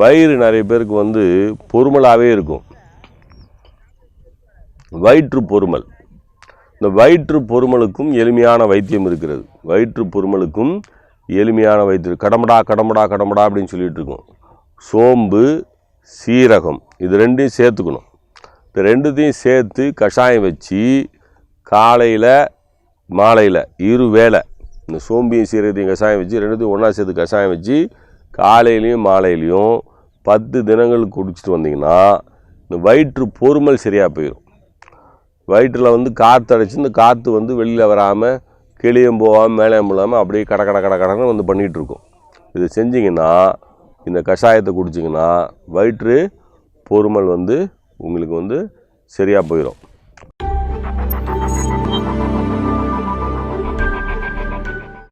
வயிறு நிறைய பேருக்கு வந்து பொறுமலாகவே இருக்கும். வயிற்று பொறுமல். இந்த வயிற்று பொறுமலுக்கும் எளிமையான வைத்தியம் இருக்கிறது. வயிற்று பொறுமலுக்கும் எளிமையான வைத்தியம். கடமடா கடமடா கடமடா அப்படின்னு சொல்லிட்டு இருக்கோம். சோம்பு சீரகம் இது ரெண்டையும் சேர்த்துக்கணும். இந்த ரெண்டுத்தையும் சேர்த்து கஷாயம் வச்சு காலையில் மாலையில் இரு வேலை இந்த சோம்பியும் சீரகத்தையும் கஷாயம் வச்சு ரெண்டுத்தையும் ஒன்றா சேர்த்து கஷாயம் வச்சு காலையிலையும் மாலையிலையும் பத்து தினங்கள் குடிச்சிட்டு வந்தீங்கன்னா இந்த வயிற்று பொறுமல் சரியாக போயிடும் வயிற்றில் வந்து காற்று அடைச்சி இந்த காற்று வந்து வெளியில் வராமல் கிளியும் போகாமல் மேலேயும் போகாமல் அப்படியே கட கட கட கடன்னு வந்து பண்ணிகிட்டு இருக்கும். இது செஞ்சிங்கன்னா இந்த கஷாயத்தை குடிச்சிங்கன்னா வயிற்று பொறுமல் வந்து உங்களுக்கு வந்து சரியாக போயிடும்